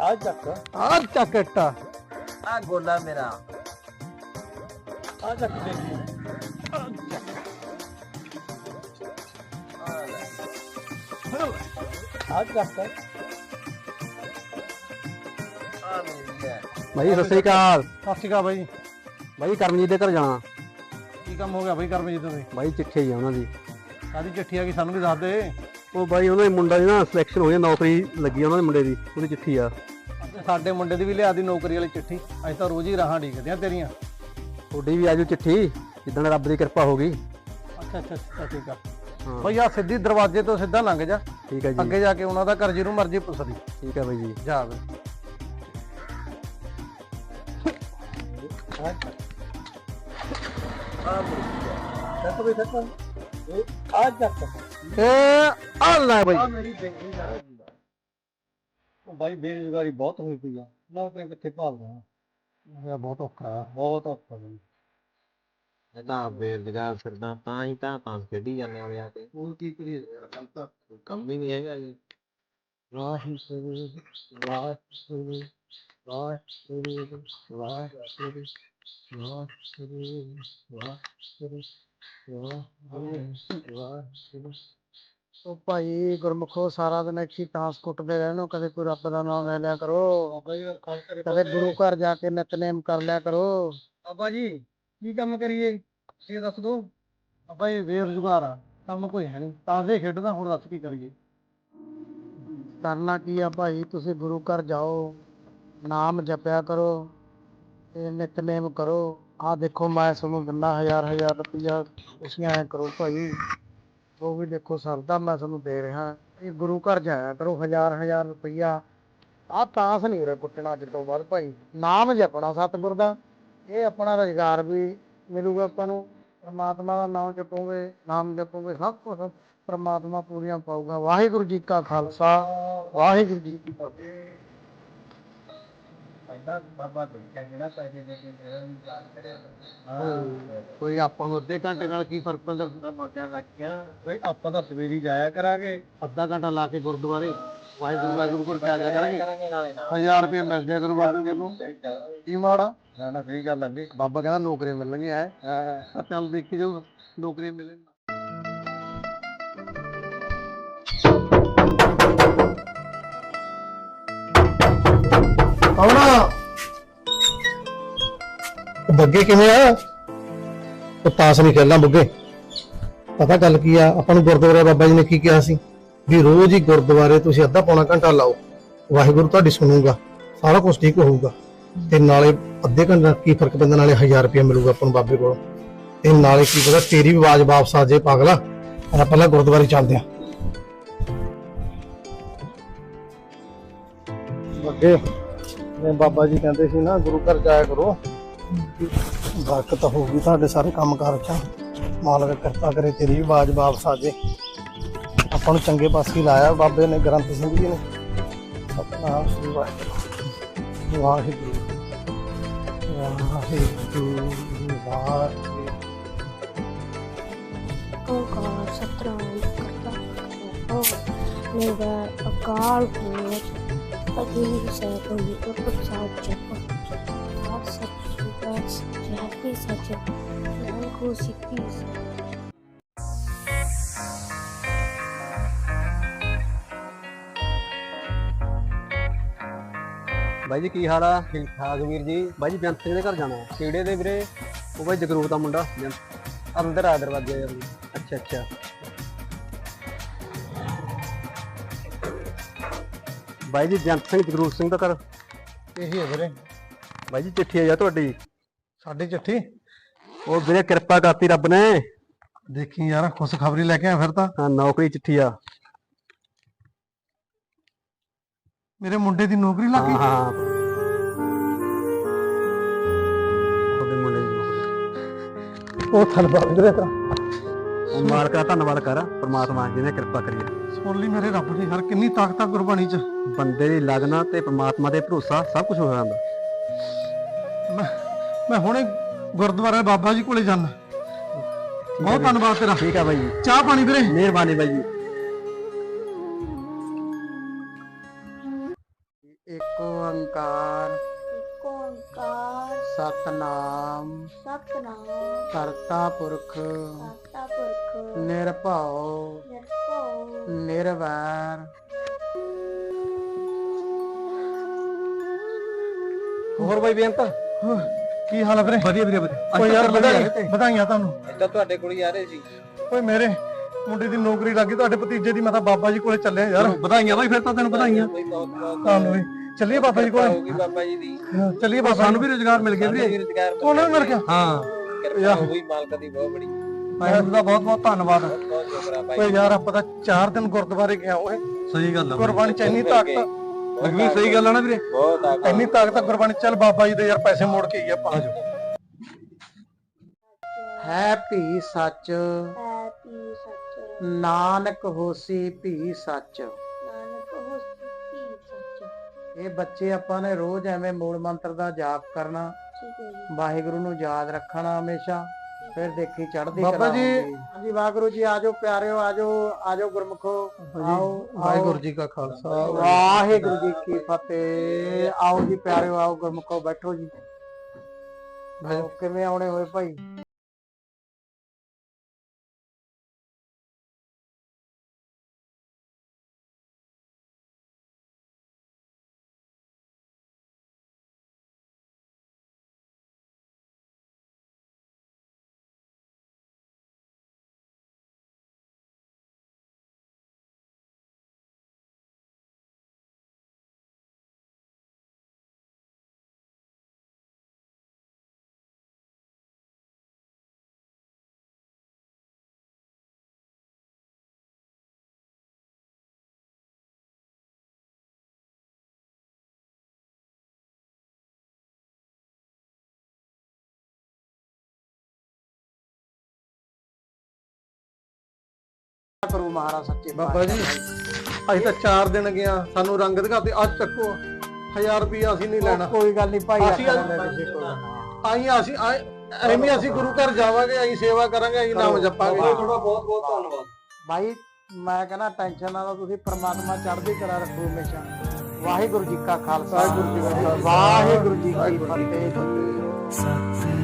ਆ ਚੱਕ। ਆ ਚੱਕ ਇੱਟਾ ਆ। ਗੋਲਾ ਮੇਰਾ। ਆ ਚੱਕ ਦੇ ਆ ਚੱਕ। ਆ ਮੇਰੀ ਹੈ। ਬਾਈ ਸਤਿ ਸ੍ਰੀ ਅਕਾਲ। ਸਤਿ ਸ਼੍ਰੀ ਅਕਾਲ ਬਾਈ। ਬਾਈ ਕਰਮਜੀਤ ਦੇ ਘਰ ਜਾਣਾ। ਕੀ ਕੰਮ ਹੋ ਗਿਆ ਬਾਈ ਕਰਮਜੀਤ ਦੇ? ਬਾਈ ਚਿੱਠੀ ਆ ਉਹਨਾਂ ਦੀ। ਕਾਦੀ ਚਿੱਠੀ ਆ ਗਈ ਸਾਨੂੰ ਵੀ ਦੱਸ ਦੇ। ਉਹ ਬਾਈ ਉਹਨਾਂ ਦੇ ਮੁੰਡਾ ਦੀ ਨਾ ਸਿਲੈਕਸ਼ਨ ਹੋਈ ਆ ਨੌਕਰੀ ਲੱਗੀ ਆ ਉਹਨਾਂ ਦੇ ਮੁੰਡੇ ਦੀ ਉਹਦੀ ਚਿੱਠੀ ਆ। ਸਾਡੇ ਮੁੰਡੇ ਦੀ ਵੀ ਲਿਆ ਦੀ ਨੌਕਰੀ ਵਾਲੀ ਚਿੱਠੀ। ਅਸੀਂ ਤਾਂ ਰੋਜ਼ ਹੀ ਰਾਹਾਂ ਡੀਕਦੇ ਆ ਤੇਰੀਆਂ। ਤੁਹਾਡੀ ਵੀ ਆਜੂ ਚਿੱਠੀ ਜਿੱਦਣ ਰੱਬ ਦੀ ਕਿਰਪਾ ਹੋ ਗਈ। ਅੱਛਾ ਅੱਛਾ ਅੱਛਾ ਠੀਕ ਆ। ਬਾਈ ਆ ਸਿੱਧੀ ਦਰਵਾਜ਼ੇ ਤੋਂ ਸਿੱਧਾ ਲੰਘ ਜਾ। ਠੀਕ ਹੈ ਜੀ। ਅੱਗੇ ਜਾ ਕੇ ਉਹਨਾਂ ਦਾ ਘਰ ਜਿਹਨੂੰ ਮਰਜ਼ੀ ਪੁੱਛ ਲਈ। ਠੀਕ ਹੈ ਬਾਈ ਜੀ। ਜਾ ਵੇ ਵੀ ਚੱਕ ਆ ਚੱਕ ਏ ਆ ਲੈ ਬਾਈ। ਆ ਮੇਰੀ ਬੇਟੀ ਦਾ ਉਹ ਬਾਈ ਬੇਰੁਜ਼ਗਾਰੀ ਬਹੁਤ ਹੋਈ ਪਈ ਆ। ਨੌਕਰੀ ਕਿੱਥੇ ਭਾਲਦਾ? ਇਹ ਬਹੁਤ ਔਖਾ ਬਹੁਤ ਔਖਾ ਬਈ। ਇਹ ਤਾਂ ਬੇਰੁਜ਼ਗਾਰ ਫਿਰਦਾ ਤਾਂ ਹੀ ਤਾਂ ਤਾਂ ਖੇਡੀ ਜਾਂਦੇ ਆ ਵਿਆਹ ਤੇ। ਹੁਣ ਕੀ ਕਰੀਏ? ਕੰਮ ਤਾਂ ਕੰਮ ਹੀ ਨਹੀਂ ਹੈਗਾ ਜੀ। ਵਾਹਿਗੁਰੂ ਵਾਹਿਗੁਰੂ ਵਾਹਿਗੁਰੂ ਵਾਹਿਗੁਰੂ ਵਾਹਿਗੁਰੂ ਵਾਹਿਗੁਰੂ ਉਹ ਭਾਈ ਗੁਰਮੁਖੋ ਸਾਰਾ ਦਿਨ ਇੱਥੇ ਟਾਂਸ ਕੁੱਟਦੇ ਰਹਿਣੋ ਕਦੇ ਕੋਈ ਰੱਬ ਦਾ ਨਾਮ ਲੈ ਲਿਆ ਕਰੋ। ਕਦੇ ਗੁਰੂ ਘਰ ਜਾ ਕੇ ਨਿਤਨੇਮ ਕਰ ਲਿਆ ਕਰੋ। ਬਾਬਾ ਜੀ ਕੀ ਕੰਮ ਕਰੀਏ? ਇਹ ਦੱਸ ਦੋ। ਆਪਾਂ ਇਹ ਬੇਰੁਜ਼ਗਾਰ ਆ ਕੰਮ ਕੋਈ ਹੈ ਨਹੀਂ। ਤਾਂ ਦੇ ਖੇਡਦਾ ਹੁਣ ਦੱਸ ਕੀ ਕਰੀਏ? ਕਰਨਾ ਕੀ ਆ ਭਾਈ? ਤੁਸੀਂ ਗੁਰੂ ਘਰ ਜਾਓ। ਨਾਮ ਜਪਿਆ ਕਰੋ ਤੇ ਨਿਤਨੇਮ ਕਰੋ। ਆ ਦੇਖੋ, ਮੈਂ ਤੁਹਾਨੂੰ ਦਿੰਦਾ ਹਜ਼ਾਰ ਹਜ਼ਾਰ ਰੁਪਇਆ ਤੁਸੀਂ ਐਂ ਕਰੋ ਭਾਈ। ਉਹ ਵੀ ਦੇਖੋ, ਸਰਦਾ ਮੈਂ ਤੁਹਾਨੂੰ ਦੇ ਰਿਹਾ। ਇਹ ਗੁਰੂ ਘਰ ਜਾਇਆ ਕਰੋ, ਹਜ਼ਾਰ ਹਜ਼ਾਰ ਰੁਪਇਆ ਆ ਤਾਸ ਨਹੀਂ ਉਰੇ ਕੁੱਟਣਾ ਅੱਜ ਤੋਂ ਬਾਅਦ ਭਾਈ। ਨਾਮ ਜਪਣਾ ਸਤਿਗੁਰ ਦਾ। ਇਹ ਆਪਣਾ ਰੁਜ਼ਗਾਰ ਵੀ ਮਿਲੂਗਾ ਆਪਾਂ ਨੂੰ। ਪ੍ਰਮਾਤਮਾ ਦਾ ਨਾਮ ਜਪੋਗੇ ਨਾਮ ਜਪੋਗੇ, ਸਭ ਕੁਝ ਪ੍ਰਮਾਤਮਾ ਪੂਰੀਆਂ ਪਾਊਗਾ। ਵਾਹਿਗੁਰੂ ਜੀ ਕਾ ਖਾਲਸਾ, ਵਾਹਿਗੁਰੂ ਜੀ ਕੀ ਫਤਿਹ। ਕੋਈ ਕੇ ਆਪਾਂ ਨੂੰ ਅੱਧੇ ਘੰਟੇ ਨਾਲ ਕੀ ਫ਼ਰਕ ਪੈਂਦਾ? ਮੋਟਿਆਂ ਰੱਖਿਆ ਬਈ ਆਪਾਂ ਤਾਂ ਸਵੇਰੀ ਜਾਇਆ ਕਰਾਂਗੇ। ਅੱਧਾ ਘੰਟਾ ਲਾ ਕੇ ਗੁਰਦੁਆਰੇ ਵਾਹਿਗੁਰੂ ਵਾਹਿਗੁਰੂ ਕੋਲ ਪਿਆ ਜਾ ਕਰਾਂਗੇ। ਕਰਾਂਗੇ ਨਾਲੇ ਨਾਲ। 1000 ਰੁਪਏ ਮਿਲ ਜਾਇਆ ਕਰੂ ਬਾਅਦ ਨੂੰ ਕੀ ਮਾੜਾ? ਨਾ ਨਾ ਸਹੀ ਗੱਲ ਹੈ ਬਾਬਾ ਕਹਿੰਦਾ ਨੌਕਰੀ ਮਿਲਣਗੀਆਂ ਹੈ। ਚੱਲ ਦੇਖੀ ਜਾਊ ਨੌਕਰੀ ਮਿਲੇ ਆਉਣਾ ਬੱਗੇ ਕਿਵੇਂ ਆ? ਉਹ ਤਾਸ ਨਹੀਂ ਖੇਲਣਾ ਬੱਗੇ। ਪਤਾ ਗੱਲ ਕੀ ਆ? ਆਪਾਂ ਨੂੰ ਗੁਰਦੁਆਰਾ ਬਾਬਾ ਜੀ ਨੇ ਕੀ ਕਿਹਾ ਸੀ? ਵੀ ਰੋਜ਼ ਹੀ ਗੁਰਦੁਆਰੇ ਤੁਸੀਂ ਅੱਧਾ ਪੌਣਾ ਘੰਟਾ ਲਾਓ। ਵਾਹਿਗੁਰੂ ਤੁਹਾਡੀ ਸੁਣੂਗਾ। ਸਾਰਾ ਕੁਝ ਠੀਕ ਹੋਊਗਾ। ਤੇ ਨਾਲੇ ਅੱਧੇ ਘੰਟੇ ਨਾਲ ਕੀ ਫ਼ਰਕ ਪੈਂਦਾ? ਨਾਲੇ 1000 ਰੁਪਏ ਮਿਲੂਗਾ ਆਪਾਂ ਨੂੰ ਬਾਬੇ ਕੋਲੋਂ। ਤੇ ਨਾਲੇ ਕੀ ਪਤਾ ਤੇਰੀ ਵੀ ਆਵਾਜ਼ ਵਾਪਸ ਆ ਜੇ ਪਾਗਲਾ। ਆਪਾਂ ਪਹਿਲਾਂ ਗੁਰਦੁਆਰੇ ਚੱਲਦੇ ਆ ਅੱਗੇ ਜਿਵੇਂ ਬਾਬਾ ਜੀ ਕਹਿੰਦੇ ਸੀ ਨਾ, ਗੁਰੂ ਘਰ ਜਾਇਆ ਕਰੋ। ਬਰਕਤ ਹੋਊਗੀ ਤੁਹਾਡੇ ਸਾਰੇ ਕੰਮ ਕਾਰ ਚ। ਮਾਲਕ ਕਿਰਪਾ ਕਰੇ, ਤੇਰੀ ਵੀ ਆਵਾਜ਼ ਵਾਪਸ ਆ ਜੇ ਆਪਾਂ ਨੂੰ ਚੰਗੇ ਪਾਸੇ ਲਾਇਆ ਬਾਬੇ ਨੇ, ਗ੍ਰੰਥ ਸਿੰਘ ਜੀ ਨੇ। ਸਤਨਾਮ ਸ੍ਰੀ ਵਾਹਿਗੁਰੂ। ਵਾਹਿਗੁਰੂ। ਵਾਹਿਗੁਰੂ। ਵਾਹਿਗੁਰੂ ਓੰਕਾਰ ਸਤਨਾਮ ਕਰਤਾ। ਹੋ ਮੇਰਾ ਅਕਾਲ ਪੁਰਖ। ਅਜੀਬ ਸੈਭੰ ਉਪਰ ਸਾਚ ਜਪ ਸੱਚ ਦਾਸ ਜਹਤੀ ਸੱਚ ਨਾਮ ਕੋ ਸਿੱਖੀ ਬਾਈ ਜੀ, ਕੀ ਹਾਲ ਆ? ਠੀਕ ਠਾਕ ਵੀਰ ਜੀ। ਬਾਈ ਜੀ ਬੇਅੰਤ ਸਿੰਘ ਦੇ ਘਰ ਜਾਣਾ। ਸੀੜੇ ਦੇ ਵੀਰੇ? ਉਹ ਬਾਈ ਜਗਰੂਪ ਦਾ ਮੁੰਡਾ ਬੇਅੰਤ ਅੰਦਰ ਆ, ਦਰਵਾਜ਼ੇ ਦੇ ਅੱਛਾ ਅੱਛਾ। ਬਾਈ ਜੀ ਬੇਅੰਤ ਸਿੰਘ ਜਗਰੂਪ ਸਿੰਘ ਦਾ ਘਰ। ਇਹੀ ਹੈ ਵੀਰੇ। ਬਾਈ ਜੀ ਚਿੱਠੀ ਆ ਜਾ ਤੁਹਾਡੀ। ਸਾਡੀ ਚਿੱਠੀ? ਉਹ ਵੀਰੇ ਕਿਰਪਾ ਕਰਤੀ ਰੱਬ ਨੇ। ਦੇਖੀ ਯਾਰ ਖੁਸ਼ਖਬਰੀ ਲੈ ਕੇ ਆ ਫਿਰ ਤਾਂ। ਹਾਂ ਨੌਕਰੀ ਚਿੱਠੀ ਆ। ਮੇਰੇ ਮੁੰਡੇ ਦੀ ਨੌਕਰੀ ਲੱਗ ਹਾਂ ਗਈ? ਹਾਂ ਤੁਹਾਡੇ ਮੁੰਡੇ ਦੀ ਨੌਕਰੀ। ਉਹ ਧੰਨਵਾਦ ਵੀਰੇ ਤਾਂ। ਮਾਲਕ ਧੰਨਵਾਦ ਕਰ ਪ੍ਰਮਾਤਮਾ ਜਿਹਨੇ ਕਿਰਪਾ ਕਰੀ ਆ। ਸੁਣ ਲਈ ਮੇਰੇ ਰੱਬ ਦੀ ਹਰ ਕਿੰਨੀ ਤਾਕਤ ਆ ਗੁਰਬਾਣੀ ਚ। ਬੰਦੇ ਦੀ ਲਗਨ ਤੇ ਪ੍ਰਮਾਤਮਾ ਦੇ ਭਰੋਸਾ ਸਭ ਕੁਝ ਹੋ ਜਾਂਦਾ ਮੈਂ ਮੈਂ ਹੁਣੇ ਗੁਰਦੁਆਰੇ ਬਾਬਾ ਜੀ ਕੋਲੇ ਜਾਣਾ ਬਹੁਤ ਧੰਨਵਾਦ ਤੇਰਾ। ਠੀਕ ਆ ਬਾਈ ਜੀ। ਚਾਹ ਪਾਣੀ ਵੀਰੇ। ਮਿਹਰਬਾਨੀ ਬਾਈ ਜੀ। ਓੰਕਾਰ। ਇੱਕ ਓੰਕਾਰ। ਸਤਨਾਮ। ਸਤਨਾਮ। ਕਰਤਾ ਪੁਰਖ। ਕਰਤਾ ਪੁਰਖ। ਨਿਰਭਉ। ਨਿਰਵੈਰ ਹੋਰ ਬਾਈ ਬੇਅੰਤ? ਕੀ ਹਾਲ ਹੈ ਵੀਰੇ? ਵਧੀਆ ਵੀਰੇ ਵਧੀਆ। ਓਏ ਯਾਰ ਵਧਾਈ ਵਧਾਈਆਂ ਤੁਹਾਨੂੰ। ਤਾਂ ਤੁਹਾਡੇ ਕੋਲ ਹੀ ਆ ਰਹੇ ਸੀ। ਓਏ ਮੇਰੇ ਮੁੰਡੇ ਦੀ ਨੌਕਰੀ ਲੱਗੀ ਤੁਹਾਡੇ ਭਤੀਜੇ ਦੀ ਮੈਂ ਤਾਂ ਬਾਬਾ ਜੀ ਕੋਲੇ ਚੱਲਿਆ ਯਾਰ। ਵਧਾਈਆਂ ਬਾਈ ਫਿਰ ਤਾਂ ਤੈਨੂੰ ਵਧਾਈਆਂ। ਬਈ ਬਹੁਤ ਬਹੁਤ ਤੁਹਾਨੂੰ ਵੀ। ਚੱਲੀਏ ਬਾਬਾ ਜੀ ਕੋਲੇ। ਬਾਬਾ ਜੀ ਦੀ। ਹਾਂ, ਚੱਲੀਏ ਬਾਬਾ ਸਾਨੂੰ ਵੀ ਰੋਜ਼ਗਾਰ ਮਿਲ ਗਿਆ ਵੀਰੇ। ਰੁਜ਼ਗਾਰ ਉਹਨਾਂ ਨੂੰ ਮਿਲ ਗਿਆ? ਹਾਂ। ਕਿਰਪਾ ਹੋਈ ਮਾਲਕ ਦੀ ਬਹੁਤ ਬੜੀ। ਮੈਂ ਦਾ ਬਹੁਤ ਬਹੁਤ ਧੰਨਵਾਦ। ਬਹੁਤ ਆ ਓਏ ਯਾਰ ਆਪਾਂ ਤਾਂ 4 ਦਿਨ ਗੁਰਦੁਆਰੇ ਗਿਆ ਓਏ। ਸਹੀ ਗੱਲ ਗੁਰਬਾਣੀ ਚ ਇੰਨੀ ਤਾਕਤ ਲਖਵੀਰ ਸਹੀ ਗੱਲ ਆ ਨਾ ਵੀਰੇ? ਬਹੁਤ ਆ ਇੰਨੀ ਤਾਕਤ ਆ ਗੁਰਬਾਣੀ ਚ, ਚੱਲ ਬਾਬਾ ਜੀ ਦੇ ਯਾਰ ਪੈਸੇ ਮੋੜ ਕੇ ਆਈਏ ਆਪਾਂ। ਹੈ ਭੀ ਸੱਚ। ਹੈ ਪੀ ਸੱਚ। ਨਾਨਕ ਹੋਸੀ ਭੀ ਸੱਚ। ਨਾਨਕ ਹੋਸੀ ਪੀ ਸੱਚ। ਇਹ ਬੱਚੇ ਆਪਾਂ ਨੇ ਰੋਜ਼ ਐਵੇਂ ਮੂਲ ਮੰਤਰ ਦਾ ਜਾਪ ਕਰਨਾ। ਠੀਕ ਹੈ ਜੀ। ਵਾਹਿਗੁਰੂ ਨੂੰ ਯਾਦ ਰੱਖਣਾ ਹਮੇਸ਼ਾ। ਫਿਰ ਦੇਖੀ ਚੜ੍ਹਦੀ ਬਾਬਾ ਜੀ। ਹਾਂਜੀ ਵਾਹਿਗੁਰੂ ਜੀ ਆਜੋ ਪਿਆਰਿਓ ਆਜੋ ਆਜੋ ਗੁਰਮਖੋ ਆਓ ਵਾਹਿਗੁਰੂ ਜੀ ਕਾ ਖਾਲਸਾ ਵਾਹਿਗੁਰੂ ਜੀ ਕੀ ਫਤਿਹ। ਆਓ ਜੀ ਪਿਆਰਿਓ ਆਓ ਗੁਰਮਖੋ ਬੈਠੋ ਜੀ। ਕਿਵੇਂ ਆਉਣੇ ਹੋਏ ਭਾਈ? ਕਰੂ ਮਹਾਰਾਜ ਸੱਚੇ ਬਾਬਾ ਜੀ। ਅਸੀਂ ਤਾਂ 4 ਦਿਨ ਗਿਆ ਸਾਨੂੰ ਰੰਗ ਦਿਖਾਤੇ ਅੱਜ ਚੱਕੋ 1000 ਰੁਪਇਆ ਅਸੀਂ ਨਹੀਂ ਲੈਣਾ। ਕੋਈ ਗੱਲ ਨਹੀਂ ਭਾਈ ਅਸੀਂ। ਆਈ ਅਸੀਂ ਆਏਂ- ਐਵੇਂ ਅਸੀਂ ਗੁਰੂ ਘਰ ਜਾਵਾਂਗੇ ਅਸੀਂ ਸੇਵਾ ਕਰਾਂਗੇ ਅਸੀਂ ਨਾਮ ਜਪਾਂਗੇ। ਤੁਹਾਡਾ ਬਹੁਤ ਬਹੁਤ ਧੰਨਵਾਦ। ਭਾਈ ਮੈਂ ਕਹਿੰਦਾ ਟੈਨਸ਼ਨ ਨਾ ਲਓ ਤੁਸੀਂ ਪ੍ਰਮਾਤਮਾ ਚੜ੍ਹਦੀ ਕਲਾ ਰੱਖੋ ਹਮੇਸ਼ਾ। ਵਾਹਿਗੁਰੂ ਜੀ ਕਾ ਖਾਲਸਾ। ਵਾਹਿਗੁਰੂ ਜੀ ਕਾ ਖਾਲਸਾ। ਵਾਹਿਗੁਰੂ ਜੀ ਕੀ ਫਤਿਹ।